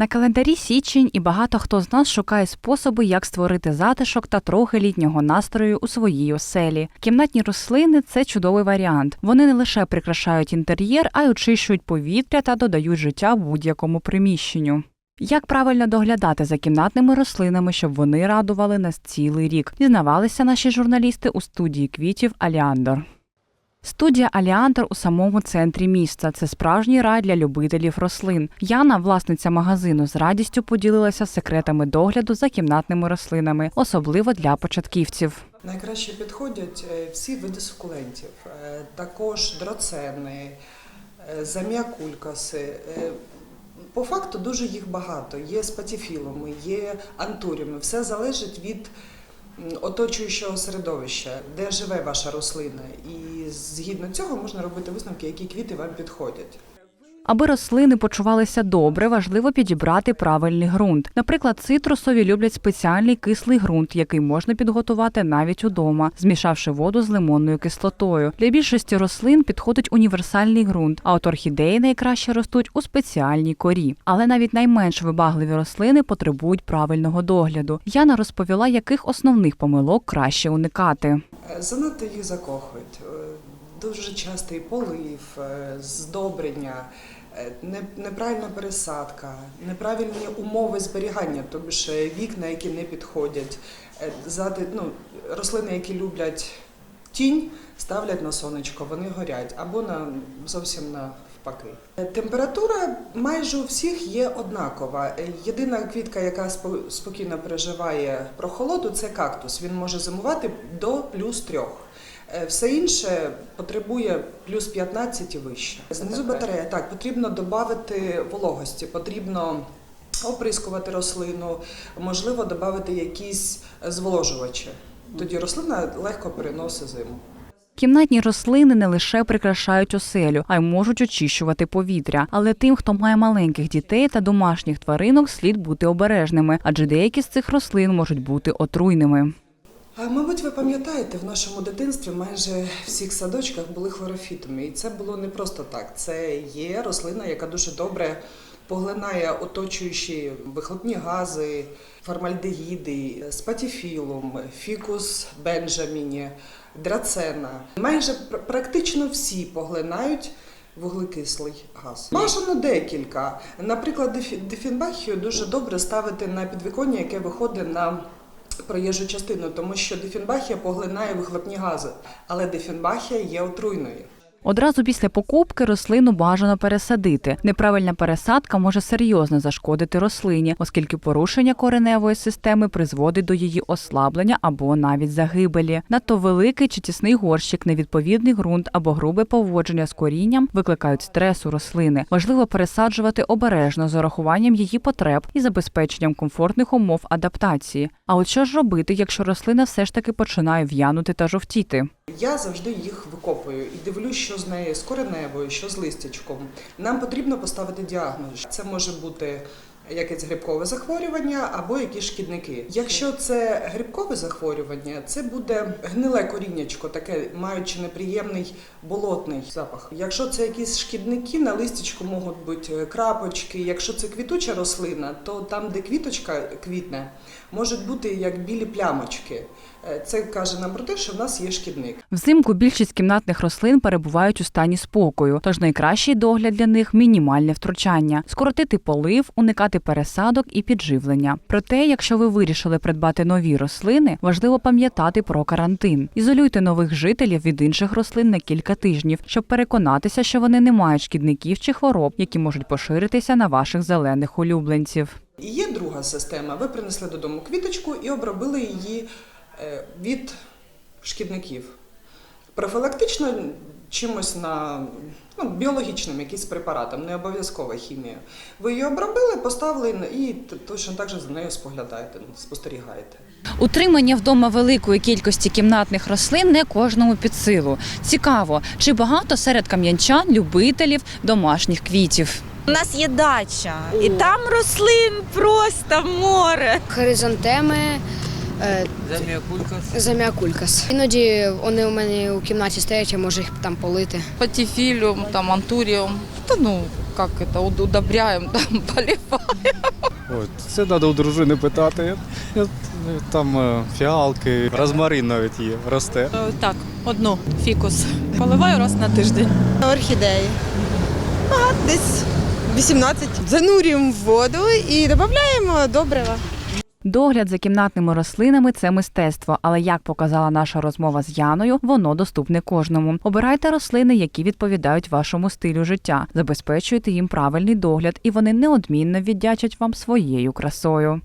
На календарі січень і багато хто з нас шукає способи, як створити затишок та трохи літнього настрою у своїй оселі. Кімнатні рослини це чудовий варіант. Вони не лише прикрашають інтер'єр, а й очищують повітря та додають життя будь-якому приміщенню. Як правильно доглядати за кімнатними рослинами, щоб вони радували нас цілий рік? Дізнавалися наші журналісти у студії квітів Аліандр. Студія Аліандр у самому центрі міста. Це справжній рай для любителів рослин. Яна, власниця магазину, з радістю поділилася секретами догляду за кімнатними рослинами, особливо для початківців. Найкраще підходять е, всі види сукулентів, Е, також драцени, е, заміакулькаси. По факту дуже їх багато. Є спатіфілуми, є антуріуми. Все залежить від оточуючого середовища, де живе ваша рослина. І згідно цього можна робити висновки, які квіти вам підходять. Аби рослини почувалися добре, важливо підібрати правильний ґрунт. Наприклад, цитрусові люблять спеціальний кислий ґрунт, який можна підготувати навіть удома, змішавши воду з лимонною кислотою. Для більшості рослин підходить універсальний ґрунт, а от орхідеї найкраще ростуть у спеціальній корі. Але навіть найменш вибагливі рослини потребують правильного догляду. Яна розповіла, яких основних помилок краще уникати. Е, Занадто їх закохують. Дуже частий полив, е, здобрення, е, неправильна пересадка, неправильні умови зберігання, тобто вікна, які не підходять. Е, ну, рослини, які люблять тінь, ставлять на сонечко, вони горять або на зовсім. Е, Температура майже у всіх є однакова. Єдина квітка, яка спо- спокійно переживає прохолоду, це кактус. Він може зимувати до плюс трьох. Е, Все інше потребує плюс 15 і вище. Знизу батарея так потрібно додати вологості, потрібно оприскувати рослину, можливо, додати якісь зволожувачі. Тоді рослина легко переносить зиму. Кімнатні рослини не лише прикрашають оселю, а й можуть очищувати повітря. Але тим, хто має маленьких дітей та домашніх тваринок, слід бути обережними, адже деякі з цих рослин можуть бути отруйними. Мабуть, ви пам'ятаєте, в нашому дитинстві майже всіх садочках були хлорофітами. І це було не просто так. Це є рослина, яка дуже добре поглинає оточуючі вихлопні гази, формальдегіди, спатіфілум, фікус бенджаміні, драцена. Майже практично всі поглинають. Вуглекислий газ. Бажано декілька. Наприклад, дефі- дефінбахію дуже добре ставити на підвіконня, яке виходить на проїжджу частину, тому що дефінбахія поглинає вихлопні гази, але дефінбахія є отруйною. Одразу після покупки рослину бажано пересадити. Неправильна пересадка може серйозно зашкодити рослині, оскільки порушення кореневої системи призводить до її ослаблення або навіть загибелі. Надто великий чи тісний горщик, невідповідний ґрунт або грубе поводження з корінням викликають стрес у рослини. Важливо пересаджувати обережно з урахуванням її потреб і забезпеченням комфортних умов адаптації. А от що ж робити, якщо рослина все ж таки починає в'янути та жовтіти? Я завжди їх викопую і дивлюсь, що з нею, з кореневою, що з листячком. Нам потрібно поставити діагноз. Це може бути якесь грибкове захворювання або якісь шкідники. Якщо це грибкове захворювання, це буде гниле коріннячко, таке маючи неприємний болотний запах. Якщо це якісь шкідники, на листячку можуть бути крапочки. Якщо це квітуча рослина, то там, де квіточка квітне, можуть бути як білі плямочки. Е, Це каже нам про те, що в нас є шкідник. Взимку більшість кімнатних рослин перебувають у стані спокою, тож найкращий догляд для них мінімальне втручання, скоротити полив, уникати пересадок і підживлення. Проте, якщо ви вирішили придбати нові рослини, важливо пам'ятати про карантин. Ізолюйте нових жителів від інших рослин на кілька тижнів, щоб переконатися, що вони не мають шкідників чи хвороб, які можуть поширитися на ваших зелених улюбленців. І є друга система. Ви принесли додому квіточку і обробили її е, від шкідників. Профілактично чимось на ну, біологічним якимось препаратом, не обов'язкова хімія. Ви її обробили, поставили і точно так же за нею споглядаєте, спостерігаєте. Утримання вдома великої кількості кімнатних рослин не кожному під силу. Цікаво, чи багато серед кам'янчан любителів домашніх квітів. У нас є дача, і там рослин просто море. Хризантеми, е, Заміакулькас. заміакулькас. Іноді вони у мене у кімнаті стоять, я можу їх там полити. Патифилиум, там антуриум. Да ну, как это, уд- удобряем, там, поливаем. Це треба у дружини питати. Там е, фіалки, розмарин навіть є, росте. Е, Так, одну фікус. Поливаю раз на тиждень. Орхідеї. Багато десь 18. Занурюємо в воду і додаємо добрива. Догляд за кімнатними рослинами це мистецтво, але як показала наша розмова з Яною, воно доступне кожному. Обирайте рослини, які відповідають вашому стилю життя, забезпечуйте їм правильний догляд, і вони неодмінно віддячать вам своєю красою.